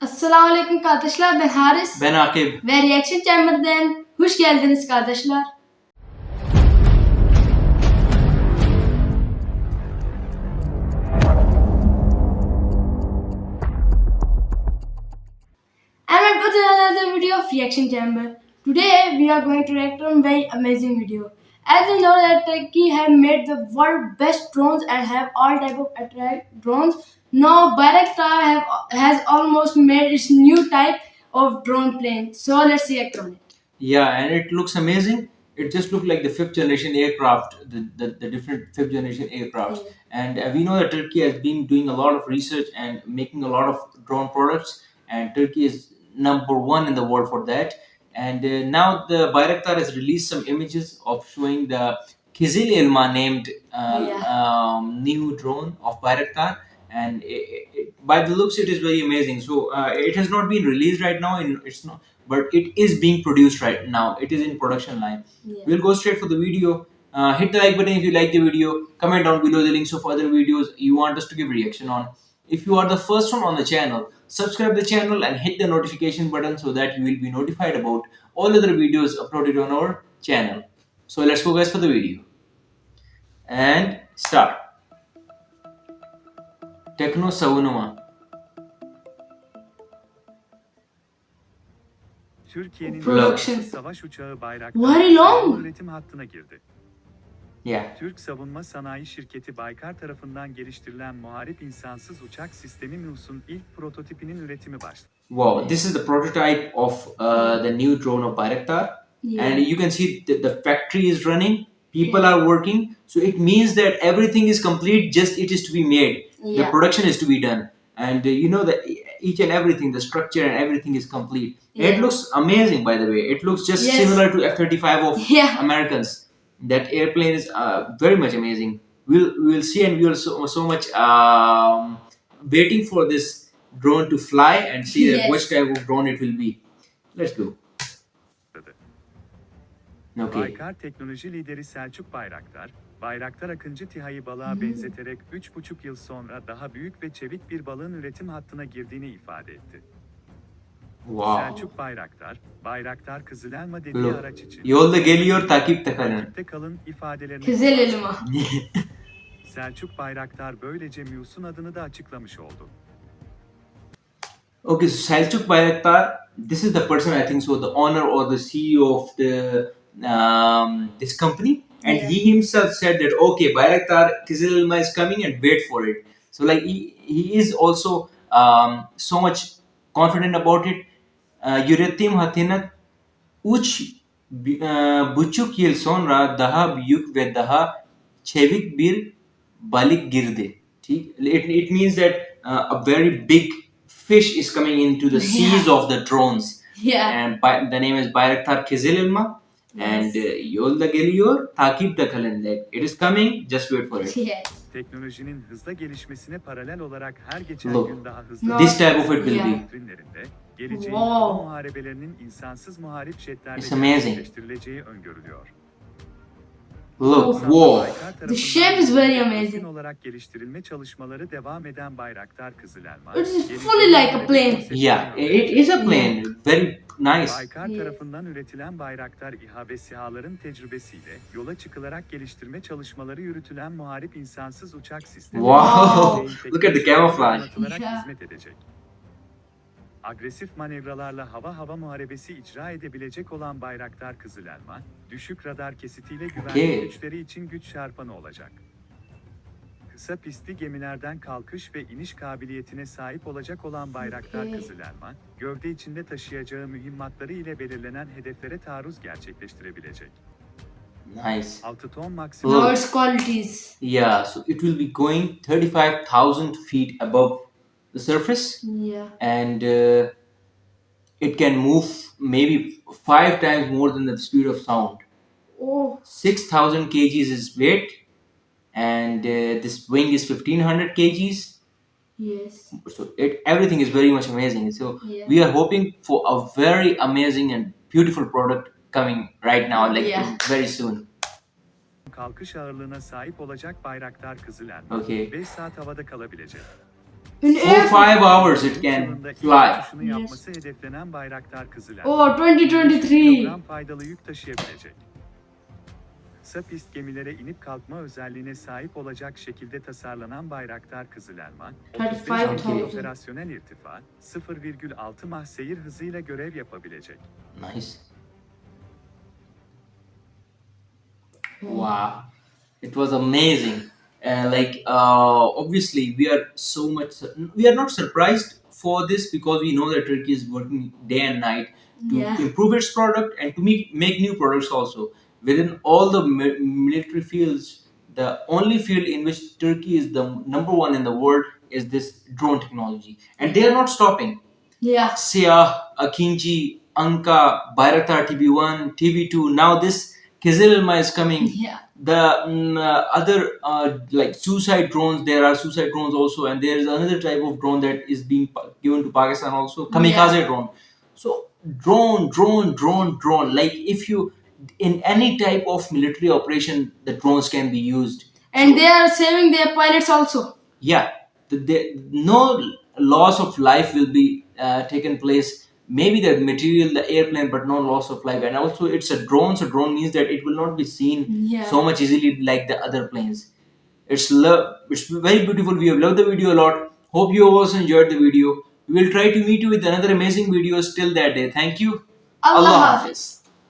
Assalamu alaikum kardeşler ben Haris Ben Akif. ve Reaction Chamber'den hoş geldiniz kardeşler. And welcome to another video of Reaction Chamber. Today we are going to react on very amazing video. As we know that Turkey have made the world best drones and have all type of attract drones. Now Bayraktar have has almost made its new type of drone plane. So let's react on it. Yeah, and it looks amazing. It just looked like the fifth generation aircraft, the, the, the different fifth generation aircrafts. Yeah. And uh, we know that Turkey has been doing a lot of research and making a lot of drone products. And Turkey is number one in the world for that. And uh, now the Bayraktar has released some images of showing the Kizil Ilma named uh, Yeah. um, new drone of Bayraktar. And it, it, by the looks, it is very amazing. So uh, it has not been released right now. In it's not, but it is being produced right now. It is in production line. Yeah. We'll go straight for the video. Uh, hit the like button if you like the video. Comment down below the links of other videos you want us to give reaction on. If you are the first one on the channel, subscribe the channel and hit the notification button so that you will be notified about all other videos uploaded on our channel. So let's go guys for the video. And start. Techno Savunuma. Türkiye'nin Production. Savaş uçağı Bayraktar Very long. üretim hattına girdi. Yeah. Türk Savunma Sanayi Şirketi Baykar tarafından geliştirilen muharip insansız uçak sistemi MUS'un ilk prototipinin üretimi başladı. Wow, this is the prototype of uh, the new drone of Bayraktar. Yeah. and you can see that the factory is running people are working. So it means that everything is complete just it is to be made. Yeah. the production is to be done. And uh, you know that each and everything the structure and everything is complete. Yeah. it looks amazing by the way. It looks just Yes. similar to f-35 of Yeah. americans. That airplane is uh, very much amazing. We'll we'll see and we'll so, so much um, waiting for this drone to fly and see that which type of drone it will be. Let's go okay Baykar teknoloji lideri Selçuk Bayraktar, Bayraktar Akıncı TİHA'yı balığa benzeterek 3,5 yıl sonra daha büyük ve çevik bir balığın üretim hattına girdiğini ifade etti. wow Selçuk Bayraktar, Bayraktar Kızılelma dediği Look, araç için Yolda geliyor takip takalın. takipte kalın ifadelerini Güzel elma. Selçuk Bayraktar böylece MUS'un adını da açıklamış oldu. okay, so Selçuk Bayraktar, this is the person I think so, the owner or the CEO of the um, this company, and Yeah. he himself said that okay, Bayraktar Kizilelma is coming and wait for it. So like he, he is also um, so much confident about it. Uh, Üretim hatına 3 buçuk yıl sonra daha büyük ve daha çevik bir balık girdi. It, it means that uh, a very big fish is coming into the seas of the drones. Yeah. And by, the name is Bayraktar Kizililma. And uh, yolda geliyor, takipte kalın. Like, it is coming, just wait for it. Yeah. Teknolojinin hızla gelişmesine paralel olarak her geçen Look. gün daha hızlı No. This type of it will Yeah. be. geleceğin Wow. muharebelerinin insansız muharip jetlerle It's amazing. gerçekleştirileceği öngörülüyor. Look. Baykar tarafından shape is very amazing. olarak geliştirilme çalışmaları devam eden Bayraktar Kızılelma. It is fully like a plane. Yeah, it is a plane. Very nice. Baykar Yeah. tarafından üretilen Bayraktar İHA ve SİHA'ların tecrübesiyle yola çıkılarak geliştirme çalışmaları yürütülen muharip insansız uçak sistemi. Wow. Look at the camouflage. Yeah. hizmet edecek. Agresif manevralarla hava hava muharebesi icra edebilecek olan Bayraktar Kızılelma, düşük radar kesitiyle güvenlik Okay. güçleri için güç çarpanı olacak. Kısa pistli gemilerden kalkış ve iniş kabiliyetine sahip olacak olan Bayraktar Okay. Kızılelma, gövde içinde taşıyacağı mühimmatları ile belirlenen hedeflere taarruz gerçekleştirebilecek. Nice. 6 ton. Now its qualities. Yeah, so it will be going 35,000 feet above the surface. Yeah. and uh, it can move maybe five times more than the speed of sound. Oh. 6,000 kgs is weight, and uh, this wing is 1500 kgs. Yes. So it everything is very much amazing. So Yeah. we are hoping for a very amazing and beautiful product coming right now, like Yeah. very soon. kalkış ağırlığına sahip olacak Bayraktar Kızılelma, Okay. 5 saat havada kalabilecek. In For air five hours it can fly. yapması hedeflenen Bayraktar Kızılelma. Oh, 2023. kilogram faydalı yük taşıyabilecek. Kısa pist gemilere inip kalkma özelliğine sahip olacak şekilde tasarlanan Bayraktar Kızılelma, 35 35,000. mil operasyonel irtifa, 0,6 mah seyir hızıyla görev yapabilecek. Nice. Wow, it was amazing. Uh, like uh, obviously we are so much we are not surprised for this because we know that Turkey is working day and night to Yeah. improve its product and to make make new products also. Within all the mi- military fields, the only field in which Turkey is the number one in the world is this drone technology, and they are not stopping. Yeah. Siyah, Akinji, Anka, Bayraktar TB1, TB2. Now this Kizilma is coming. Yeah. The mm, uh, other uh, like suicide drones, there are suicide drones also, and there is another type of drone that is being pa- given to Pakistan also, kamikaze drone. So drone, drone, drone, drone. Like if you in any type of military operation, the drones can be used And they are saving their pilots also. yeah the, the, no loss of life will be uh, taken place maybe the material the airplane but no loss of life. And also it's a drone so drone means that it will not be seen Yeah. so much easily like the other planes. It's love it's very beautiful. We have loved the video a lot. Hope you also enjoyed the video. We will try to meet you with another amazing videos till that day. Thank you. Allah Allah Hafiz.